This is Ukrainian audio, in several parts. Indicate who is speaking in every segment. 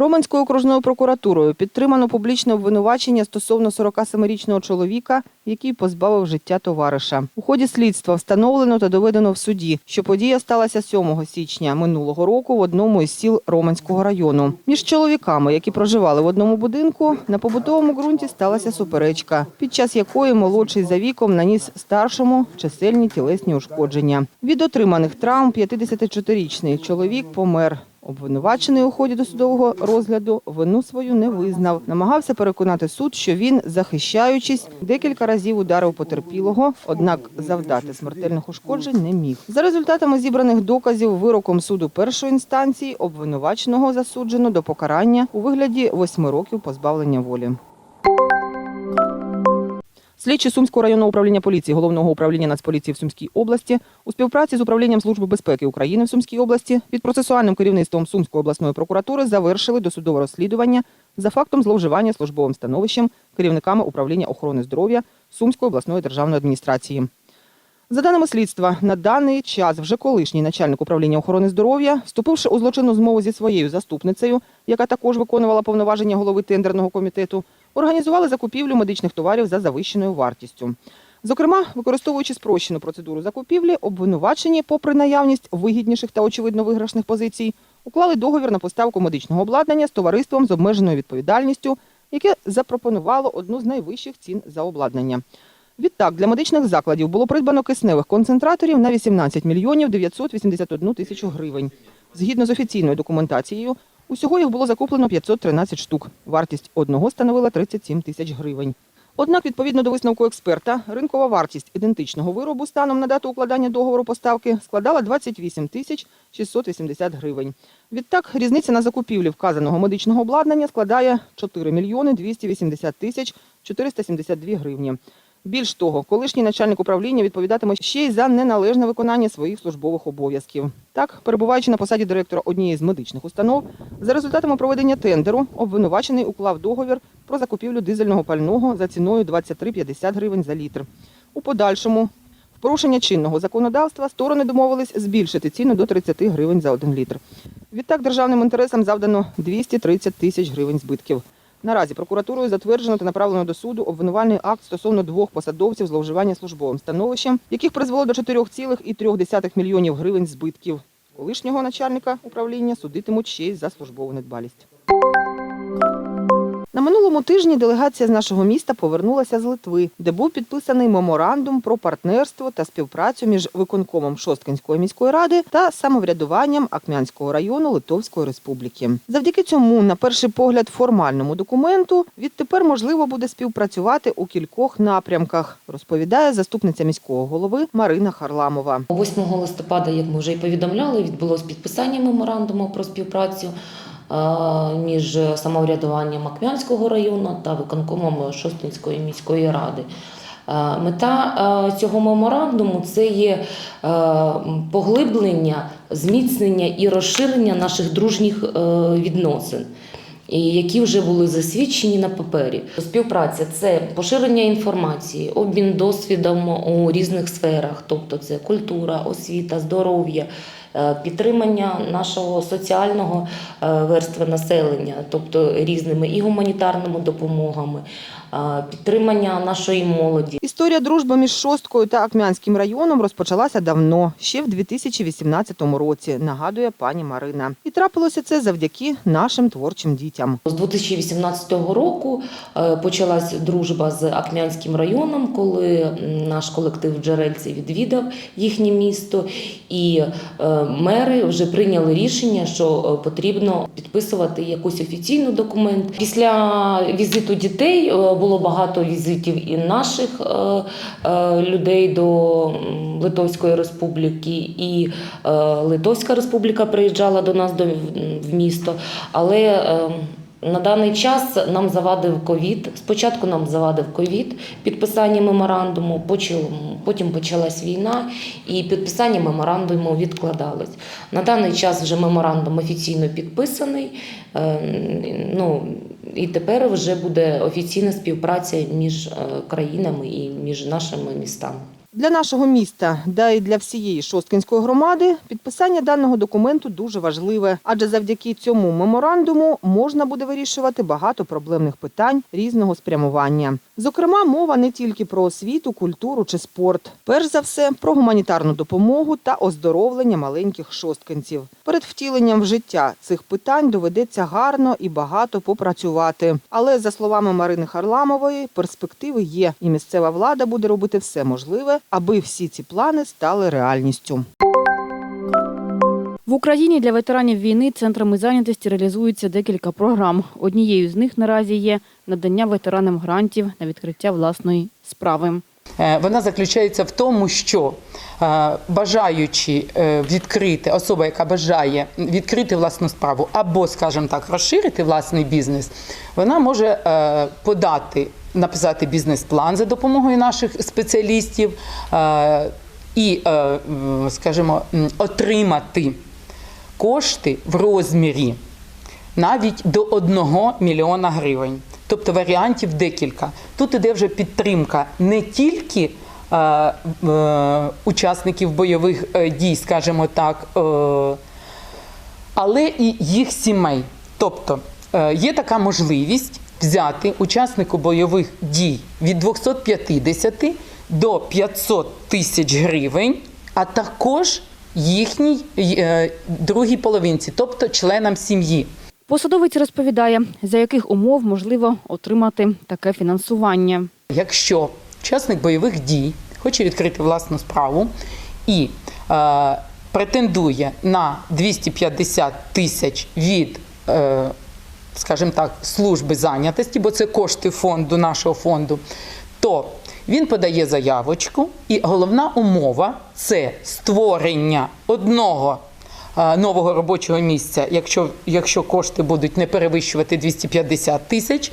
Speaker 1: Романською окружною прокуратурою підтримано публічне обвинувачення стосовно 47-річного чоловіка, який позбавив життя товариша. У ході слідства встановлено та доведено в суді, що подія сталася 7 січня минулого року в одному із сіл Романського району. Між чоловіками, які проживали в одному будинку, на побутовому ґрунті сталася суперечка, під час якої молодший за віком наніс старшому чисельні тілесні ушкодження. Від отриманих травм 54-річний чоловік помер. Обвинувачений у ході досудового розгляду вину свою не визнав. Намагався переконати суд, що він, захищаючись, декілька разів ударив потерпілого, однак завдати смертельних ушкоджень не міг. За результатами зібраних доказів вироком суду першої інстанції обвинуваченого засуджено до покарання у вигляді восьми років позбавлення волі. Слідчі Сумського районного управління поліції Головного управління Нацполіції в Сумській області у співпраці з управлінням Служби безпеки України в Сумській області під процесуальним керівництвом Сумської обласної прокуратури завершили досудове розслідування за фактом зловживання службовим становищем керівниками управління охорони здоров'я Сумської обласної державної адміністрації. За даними слідства, на даний час вже колишній начальник управління охорони здоров'я, вступивши у злочинну змову зі своєю заступницею, яка також виконувала повноваження голови тендерного комітету, організували закупівлю медичних товарів за завищеною вартістю. Зокрема, використовуючи спрощену процедуру закупівлі, обвинувачені, попри наявність вигідніших та очевидно виграшних позицій, уклали договір на поставку медичного обладнання з товариством з обмеженою відповідальністю, яке запропонувало одну з найвищих цін за обладнання. Відтак, для медичних закладів було придбано кисневих концентраторів на 18 мільйонів 981 тисячу гривень. Згідно з офіційною документацією, усього їх було закуплено 513 штук. Вартість одного становила 37 тисяч гривень. Однак, відповідно до висновку експерта, ринкова вартість ідентичного виробу станом на дату укладання договору поставки складала 28 тисяч 680 гривень. Відтак, різниця на закупівлі вказаного медичного обладнання складає 4 мільйони 280 тисяч 472 гривні. Більш того, колишній начальник управління відповідатиме ще й за неналежне виконання своїх службових обов'язків. Так, перебуваючи на посаді директора однієї з медичних установ, за результатами проведення тендеру обвинувачений уклав договір про закупівлю дизельного пального за ціною 23,50 гривень за літр. У подальшому, в порушення чинного законодавства, сторони домовились збільшити ціну до 30 гривень за один літр. Відтак державним інтересам завдано 230 тисяч гривень збитків. Наразі прокуратурою затверджено та направлено до суду обвинувальний акт стосовно двох посадовців зловживання службовим становищем, яких призвело до 4,3 мільйонів гривень збитків. Колишнього начальника управління судитимуть ще й за службову недбалість. Минулому тижні делегація з нашого міста повернулася з Литви, де був підписаний меморандум про партнерство та співпрацю між виконкомом Шосткинської міської ради та самоврядуванням Акмянського району Литовської республіки. Завдяки цьому, на перший погляд, формальному документу відтепер можливо буде співпрацювати у кількох напрямках, розповідає заступниця міського голови Марина Харламова.
Speaker 2: 8 листопада, як ми вже і повідомляли, відбулось підписання меморандуму про співпрацю між самоврядуванням Акмянського району та виконкомом Шостинської міської ради. Мета цього меморандуму це є поглиблення, зміцнення і розширення наших дружніх е, відносин. Які вже були засвідчені на папері. Співпраця це поширення інформації, обмін досвідом у різних сферах, тобто це культура, освіта, здоров'я, підтримання нашого соціального е, верства населення, тобто різними і гуманітарними допомогами, е, підтримання нашої молоді.
Speaker 1: Історія дружби між Шосткою та Акмянським районом розпочалася давно, ще в 2018 році, нагадує пані Марина. І трапилося це завдяки нашим творчим дітям.
Speaker 2: З 2018 року е, почалась дружба з Акмянським районом, коли наш колектив Джерельці відвідав їхнє місто, і е, мери вже прийняли рішення, що е, потрібно підписувати якийсь офіційний документ. Після візиту дітей е, було багато візитів і наших е, е, людей до Литовської республіки, і е, Литовська республіка приїжджала до нас в місто, але е, на даний час нам завадив ковід. Спочатку нам завадив ковід підписання меморандуму, потім почалась війна, і підписання меморандуму відкладалось. На даний час вже меморандум офіційно підписаний. е, Ну, і тепер вже буде офіційна співпраця між е, країнами і між нашими містами.
Speaker 1: Для нашого міста, да і для всієї Шосткинської громади, підписання даного документу дуже важливе, адже завдяки цьому меморандуму можна буде вирішувати багато проблемних питань різного спрямування. Зокрема, мова не тільки про освіту, культуру чи спорт, перш за все про гуманітарну допомогу та оздоровлення маленьких шосткинців. Перед втіленням в життя цих питань доведеться гарно і багато попрацювати. Але за словами Марини Харламової, перспективи є, і місцева влада буде робити все можливе, аби всі ці плани стали реальністю.
Speaker 3: В Україні для ветеранів війни центрами зайнятості реалізується декілька програм. Однією з них наразі є надання ветеранам грантів на відкриття власної справи.
Speaker 4: Е, Вона заключається в тому, що е, бажаючи е, відкрити особа, яка бажає відкрити власну справу або, скажімо так, розширити власний бізнес, вона може подати, написати бізнес-план за допомогою наших спеціалістів і, скажімо, отримати кошти в розмірі навіть до 1 мільйона гривень. Тобто варіантів декілька. Тут іде вже підтримка не тільки е, е, учасників бойових е, дій, скажімо так, е, але і їх сімей. Тобто е, є така можливість взяти учаснику бойових дій від 250 до 500 тисяч гривень, а також їхній е, другій половинці, тобто членам сім'ї.
Speaker 3: Посадовець розповідає, за яких умов можливо отримати таке фінансування.
Speaker 4: Якщо учасник бойових дій хоче відкрити власну справу і е, претендує на 250 тисяч від, е, скажімо так, служби зайнятості, бо це кошти фонду, нашого фонду, то він подає заявочку, і головна умова це створення одного е, нового робочого місця, якщо, якщо кошти будуть не перевищувати 250 тисяч,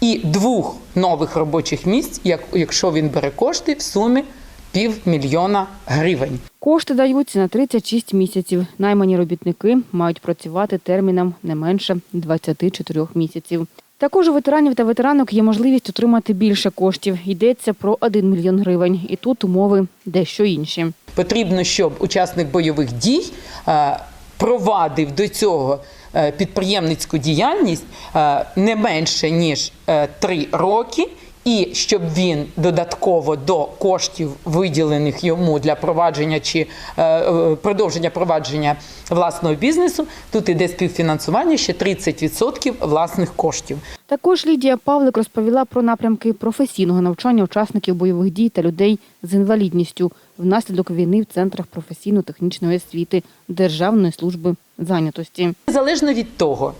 Speaker 4: і двох нових робочих місць, як, якщо він бере кошти в сумі півмільйона гривень.
Speaker 3: Кошти даються на 36 місяців. Наймані робітники мають працювати терміном не менше 24 місяців. Також у ветеранів та ветеранок є можливість отримати більше коштів. Йдеться про 1 мільйон гривень. І тут умови дещо інші.
Speaker 4: Потрібно, щоб учасник бойових дій е, провадив до цього е, підприємницьку діяльність е, не менше ніж е, три роки. І щоб він додатково до коштів, виділених йому для провадження чи е, е, продовження провадження власного бізнесу, тут іде співфінансування ще 30% власних коштів.
Speaker 3: Також Лідія Павлик розповіла про напрямки професійного навчання учасників бойових дій та людей з інвалідністю внаслідок війни в центрах професійно-технічної освіти Державної служби зайнятості.
Speaker 4: Залежно від того,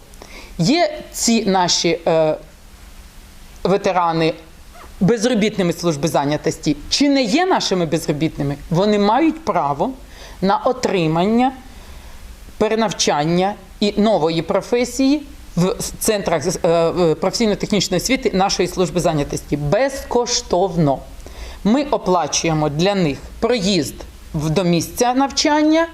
Speaker 4: є ці наші е, ветерани безробітними служби зайнятості, чи не є нашими безробітними, вони мають право на отримання, перенавчання і нової професії в центрах е, е, професійно-технічної освіти нашої служби зайнятості безкоштовно. Ми оплачуємо для них проїзд до місця навчання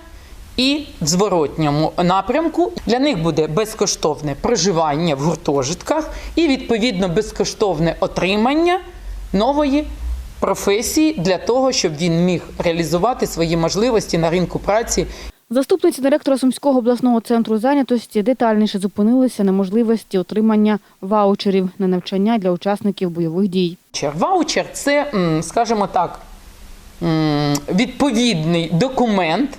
Speaker 4: і в зворотньому напрямку. Для них буде безкоштовне проживання в гуртожитках і відповідно безкоштовне отримання нової професії для того, щоб він міг реалізувати свої можливості на ринку праці
Speaker 3: Заступниця директора Сумського обласного центру зайнятості детальніше зупинилися на можливості отримання ваучерів на навчання для учасників бойових дій.
Speaker 4: Ваучер. Це, скажімо так, відповідний документ,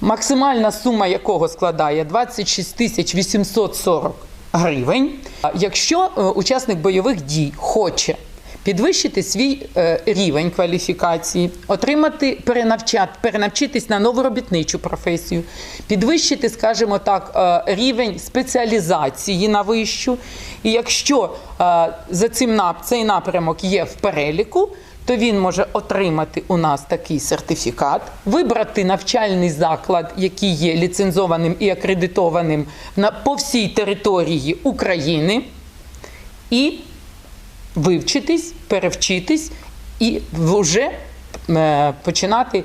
Speaker 4: максимальна сума якого складає 26 тисяч 840 гривень. Якщо е, учасник бойових дій хоче підвищити свій е, рівень кваліфікації, отримати перенавчати, перенавчитись на нову робітничу професію, підвищити, скажімо так, е, рівень спеціалізації на вищу. І якщо е, за цим цей напрямок є в переліку, то він може отримати у нас такий сертифікат, вибрати навчальний заклад, який є ліцензованим і акредитованим на по всій території України, і вивчитись, перевчитись і вже е, починати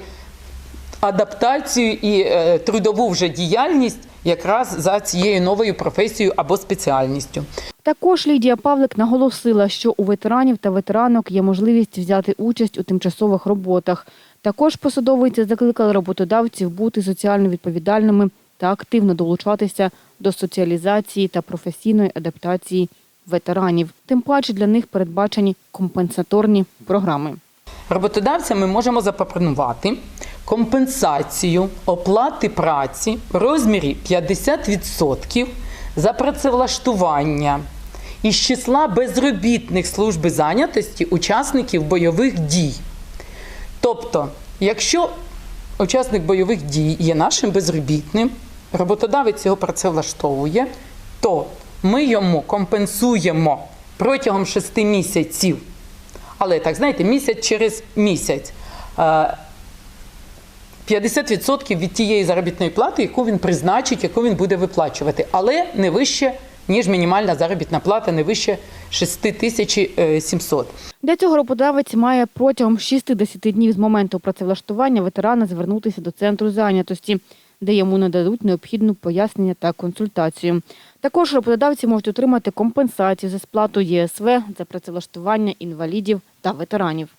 Speaker 4: адаптацію і е, трудову вже діяльність якраз за цією новою професією або спеціальністю.
Speaker 3: Також Лідія Павлик наголосила, що у ветеранів та ветеранок є можливість взяти участь у тимчасових роботах. Також посадовиці закликали роботодавців бути соціально відповідальними та активно долучатися до соціалізації та професійної адаптації ветеранів. Тим паче для них передбачені компенсаторні програми.
Speaker 4: Роботодавцям ми можемо запропонувати компенсацію оплати праці в розмірі 50% за працевлаштування із числа безробітних служби зайнятості учасників бойових дій. Тобто, якщо учасник бойових дій є нашим безробітним, роботодавець його працевлаштовує, то ми йому компенсуємо протягом 6 місяців але так, знаєте, місяць через місяць. е, 50% від тієї заробітної плати, яку він призначить, яку він буде виплачувати, але не вище, ніж мінімальна заробітна плата, не вище 6700.
Speaker 3: Для цього роботодавець має протягом 60 днів з моменту працевлаштування ветерана звернутися до центру зайнятості, де йому нададуть необхідну пояснення та консультацію. Також роботодавці можуть отримати компенсацію за сплату ЄСВ за працевлаштування інвалідів та ветеранів.